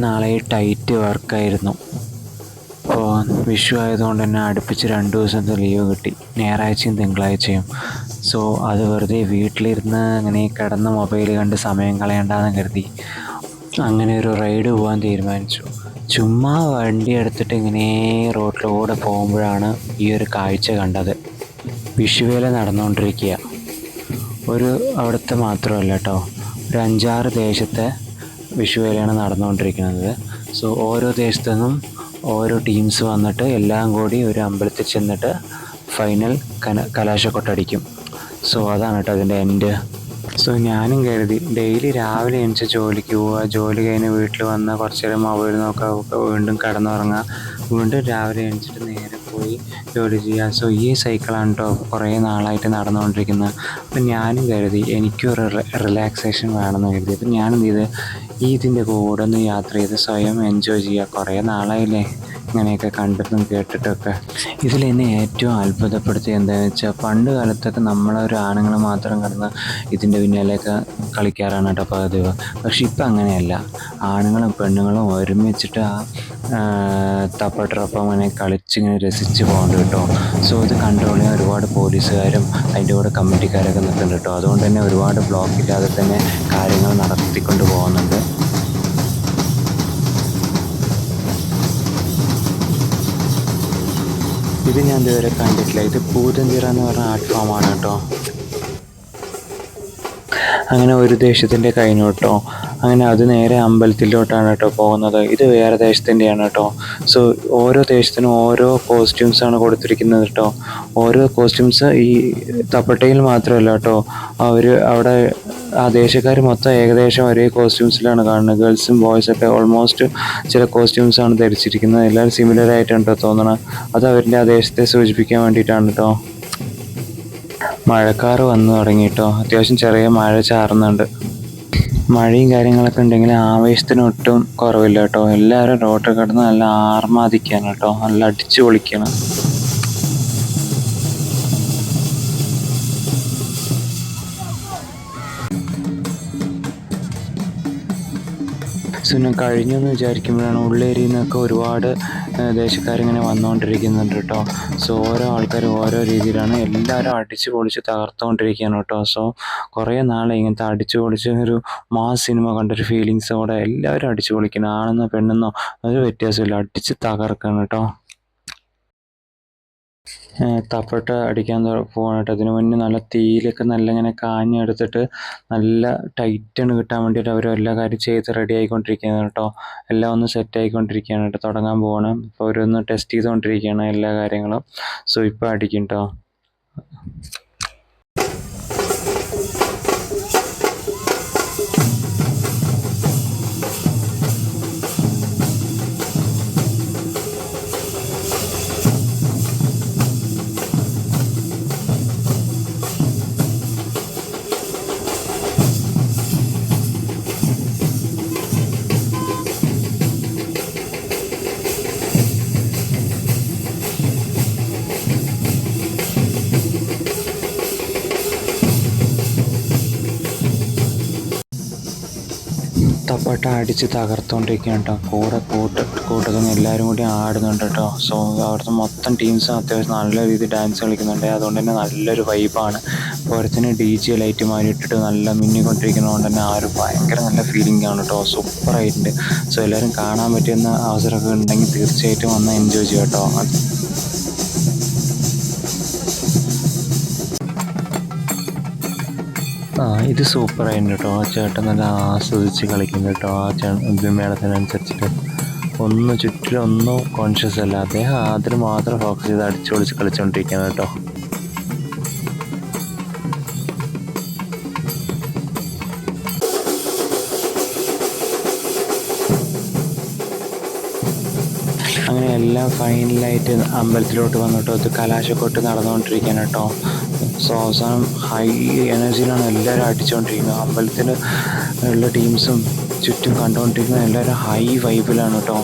നാളെ ടൈറ്റ് വർക്കായിരുന്നു. അപ്പോൾ വിഷു ആയതുകൊണ്ട് തന്നെ അടുപ്പിച്ച് രണ്ട് ദിവസത്തെ ലീവ് കിട്ടി. ഞായറാഴ്ചയും തിങ്കളാഴ്ചയും. സോ അത് വെറുതെ വീട്ടിലിരുന്ന് അങ്ങനെ കിടന്ന് മൊബൈൽ കണ്ട് സമയം കളയണ്ടെന്ന് കരുതി അങ്ങനെ ഒരു റൈഡ് പോകാൻ തീരുമാനിച്ചു. ചുമ്മാ വണ്ടി എടുത്തിട്ട് ഇങ്ങനെ റോഡിലൂടെ പോകുമ്പോഴാണ് ഈ ഒരു കാഴ്ച കണ്ടത്. വിഷുവേല നടന്നുകൊണ്ടിരിക്കുക. ഒരു അവിടുത്തെ മാത്രമല്ല കേട്ടോ. ഒരു അഞ്ചാറ് ദേശത്തെ വിഷുവേലയാണ് നടന്നുകൊണ്ടിരിക്കുന്നത്. സോ ഓരോ ദേശത്തു നിന്നും ഓരോ ടീംസ് വന്നിട്ട് എല്ലാം കൂടി ഒരു അമ്പലത്തിൽ ചെന്നിട്ട് ഫൈനൽ കന കലാശക്കൊട്ടടിക്കും. സോ അതാണ് കേട്ടോ അതിന്റെ എൻഡ് സോ ഞാനും കരുതി ഡെയിലി രാവിലെ എണിച്ച് ജോലിക്ക് പോവുക. ജോലി കഴിഞ്ഞ് വീട്ടിൽ വന്ന് കുറച്ച് നേരം മൊബൈൽ നോക്കുക വീണ്ടും കിടന്നുറങ്ങുക. വീണ്ടും രാവിലെ എണിച്ചിട്ട് നേരെ പോയി ജോലി ചെയ്യുക. സോ ഈ സൈക്കിളാണ് കേട്ടോ കുറേ നാളായിട്ട് നടന്നുകൊണ്ടിരിക്കുന്നത്. അപ്പം ഞാനും കരുതി എനിക്കൊരു റിലാക്സേഷൻ വേണമെന്ന് കരുതി. അപ്പം ഞാനെന്ത് ചെയ്ത് ഇതിന്റെ കൂടെ ഒന്ന് യാത്ര ചെയ്ത് സ്വയം എൻജോയ് ചെയ്യുക. കുറേ നാളായില്ലേ ഇങ്ങനെയൊക്കെ കണ്ടിട്ടും കേട്ടിട്ടൊക്കെ. ഇതിൽ എന്നെ ഏറ്റവും അത്ഭുതപ്പെടുത്തിയത് എന്താണെന്ന് വെച്ചാൽ പണ്ട് കാലത്തൊക്കെ നമ്മളൊരു ആണുങ്ങൾ മാത്രം കിടന്ന് ഇതിന്റെ പിന്നാലെയൊക്കെ കളിക്കാറാണ് കേട്ടോ പതിവ്. പക്ഷെ ഇപ്പം അങ്ങനെയല്ല. ആണുങ്ങളും പെണ്ണുങ്ങളും ഒരുമിച്ചിട്ട് ആ തപ്പട്ടറൊപ്പം അങ്ങനെ കളിച്ചിങ്ങനെ രസിച്ച് പോകുന്നുണ്ട് കേട്ടോ. സോ ഇത് കൺട്രോൾ ചെയ്യാൻ ഒരുപാട് പോലീസുകാരും അതിന്റെ കൂടെ കമ്മിറ്റിക്കാരൊക്കെ നിൽക്കുന്നുണ്ട് കേട്ടോ. അതുകൊണ്ട് തന്നെ ഒരുപാട് ബ്ലോക്ക് ഇല്ലാതെ തന്നെ കാര്യങ്ങൾ നടത്തിക്കൊണ്ട് പോകുന്നുണ്ട്. ഇത് ഞാൻ ഇതുവരെ കണ്ടിട്ടില്ല. ഇത് പൂതന്തിറ എന്ന് പറഞ്ഞ ആർട്ട് ഫോമാണ് കേട്ടോ. അങ്ങനെ ഒരു ദേശത്തിന്റെ കൈനോട്ടോ അങ്ങനെ അത് നേരെ അമ്പലത്തിലോട്ടാണ് കേട്ടോ പോകുന്നത്. ഇത് വേറെ ദേശത്തിന്റെയാണ് കേട്ടോ. സോ ഓരോ ദേശത്തിനും ഓരോ കോസ്റ്റ്യൂംസ് ആണ് കൊടുത്തിരിക്കുന്നത് കേട്ടോ. ഓരോ കോസ്റ്റ്യൂംസ് ഈ തപ്പട്ടയിൽ മാത്രമല്ല കേട്ടോ. അവർ അവിടെ ആ ദേശക്കാർ മൊത്തം ഏകദേശം ഒരേ കോസ്റ്റ്യൂംസിലാണ് കാണുന്നത്. ഗേൾസും ബോയ്സും ഒക്കെ ഓൾമോസ്റ്റ് ചില കോസ്റ്റ്യൂംസ് ആണ് ധരിച്ചിരിക്കുന്നത്. എല്ലാവരും സിമിലർ ആയിട്ടാണ് കേട്ടോ തോന്നണം. അത് അവരുടെ ആ ദേശത്തെ സൂചിപ്പിക്കാൻ വേണ്ടിയിട്ടാണ് കേട്ടോ. മഴക്കാറ് വന്നു തുടങ്ങി കേട്ടോ. അത്യാവശ്യം ചെറിയ മഴ ചാറുന്നുണ്ട്. മഴയും കാര്യങ്ങളൊക്കെ ഉണ്ടെങ്കിൽ ആവേശത്തിന് ഒട്ടും കുറവില്ല കേട്ടോ. എല്ലാവരും റോട്ടിൽ കിടന്ന് നല്ല ആർമാദിക്കാണ് കേട്ടോ. നല്ല അടിച്ചു പൊളിക്കണം സുനം കഴിഞ്ഞെന്ന് വിചാരിക്കുമ്പോഴാണ് ഉള്ളേരിയിൽ നിന്നൊക്കെ ഒരുപാട് ദേശക്കാരിങ്ങനെ വന്നുകൊണ്ടിരിക്കുന്നുണ്ട് കേട്ടോ. സോ ഓരോ ആൾക്കാരും ഓരോ രീതിയിലാണ് എല്ലാവരും അടിച്ച് പൊളിച്ച് തകർത്തുകൊണ്ടിരിക്കുകയാണ് കേട്ടോ. സോ കുറേ നാളെ ഇങ്ങനത്തെ അടിച്ച് പൊളിച്ച് ഒരു മാസ് സിനിമ കണ്ടൊരു ഫീലിങ്സോടെ എല്ലാവരും അടിച്ച് പൊളിക്കണം ആണെന്നോ പെണ്ണെന്നോ ഒരു വ്യത്യാസമില്ല അടിച്ച് തകർക്കണം കേട്ടോ. തപ്പട്ട അടിക്കാൻ പോകാനായിട്ട് അതിന് മുന്നേ നല്ല തീയിലൊക്കെ നല്ല ഇങ്ങനെ കാഞ്ഞെടുത്തിട്ട് നല്ല ടൈറ്റാണ് കിട്ടാൻ വേണ്ടിയിട്ട് അവർ എല്ലാ കാര്യം ചെയ്ത് റെഡി ആയിക്കൊണ്ടിരിക്കുകയാണ് കേട്ടോ. എല്ലാം ഒന്ന് സെറ്റ് ആയിക്കൊണ്ടിരിക്കുകയാണ് കേട്ടോ. തുടങ്ങാൻ പോവാണ്. ഇപ്പോൾ അവരൊന്ന് ടെസ്റ്റ് ചെയ്തുകൊണ്ടിരിക്കുകയാണ് എല്ലാ കാര്യങ്ങളും. സോ ഇപ്പോൾ അടിക്കും കേട്ടോ തപ്പട്ട അടിച്ച് തകർത്തുകൊണ്ടിരിക്കുകയാണ് കേട്ടോ കൂടെ കൂട്ട് കൂട്ടത്തിൽ എല്ലാവരും കൂടി ആടുന്നുണ്ട് കേട്ടോ സോ അവിടുത്തെ മൊത്തം ടീംസും അത്യാവശ്യം നല്ല രീതിയിൽ ഡാൻസ് കളിക്കുന്നുണ്ട്. അതുകൊണ്ട് തന്നെ നല്ലൊരു വൈബാണ് പുറത്തിന് ഡി ജെ ലൈറ്റ് മാറി ഇട്ടിട്ട് നല്ല മിന്നിക്കൊണ്ടിരിക്കുന്നതുകൊണ്ട് തന്നെ ആ ഒരു ഭയങ്കര നല്ല ഫീലിംഗ് ആണ് കേട്ടോ സൂപ്പറായിട്ടുണ്ട് സോ എല്ലാവരും കാണാൻ പറ്റുന്ന അവസരമൊക്കെ ഉണ്ടെങ്കിൽ തീർച്ചയായിട്ടും വന്ന് എൻജോയ് ചെയ്യാം കേട്ടോ ആ ഇത് സൂപ്പറായിരുന്നു കേട്ടോ ആ ചേട്ടൻ നല്ല ആസ്വദിച്ച് കളിക്കുന്നു കേട്ടോ ആ ചേ മേളത്തിനനുസരിച്ചിട്ട് ഒന്നും ചുറ്റിലും ഒന്നും കോൺഷ്യസ് അല്ല. അദ്ദേഹം അതിന് മാത്രം ഫോക്കസ് ചെയ്ത് അടിച്ചു പൊളിച്ച് കളിച്ചുകൊണ്ടിരിക്കുകയാണ് കേട്ടോ അങ്ങനെ എല്ലാം ഫൈനലായിട്ട് അമ്പലത്തിലോട്ട് വന്നിട്ടോ ഇത് കലാശക്കൊട്ട് നടന്നുകൊണ്ടിരിക്കുകയാണ് സോ അവസാനം ഹൈ എനർജിയിലാണ് എല്ലാവരും അടിച്ചുകൊണ്ടിരിക്കുന്നത് അമ്പലത്തിൽ ഉള്ള ടീംസും ചുറ്റും കണ്ടുകൊണ്ടിരിക്കുന്ന എല്ലാവരും ഹൈ വൈബിലാണ് കേട്ടോ.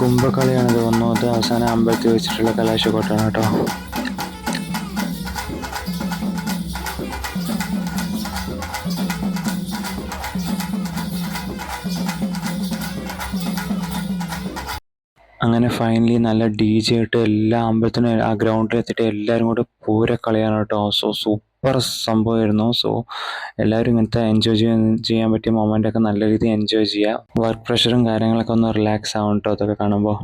കുംഭക്കളിയാണ് തോന്നുന്നു അത് അവസാനം അമ്പലത്തിൽ വെച്ചിട്ടുള്ള കലാശക്കൊട്ടാണ് കേട്ടോ. അങ്ങനെ ഫൈനലി നല്ല ഡി ജെ ഇട്ട് എല്ലാ അമ്പലത്തിനും ആ ഗ്രൗണ്ടിൽ എത്തിയിട്ട് എല്ലാവരും കൂടെ പൂര കളിയാണ് കേട്ടോ. സോ സൂപ്പർ സംഭവമായിരുന്നു. സോ എല്ലാവരും ഇങ്ങനത്തെ എൻജോയ് ചെയ്യാൻ ചെയ്യാൻ പറ്റിയ മൊമെന്റ് ഒക്കെ നല്ല രീതിയിൽ എൻജോയ് ചെയ്യുക. വർക്ക് പ്രഷറും കാര്യങ്ങളൊക്കെ ഒന്ന് റിലാക്സ് ആവും കേട്ടോ അതൊക്കെ കാണുമ്പോൾ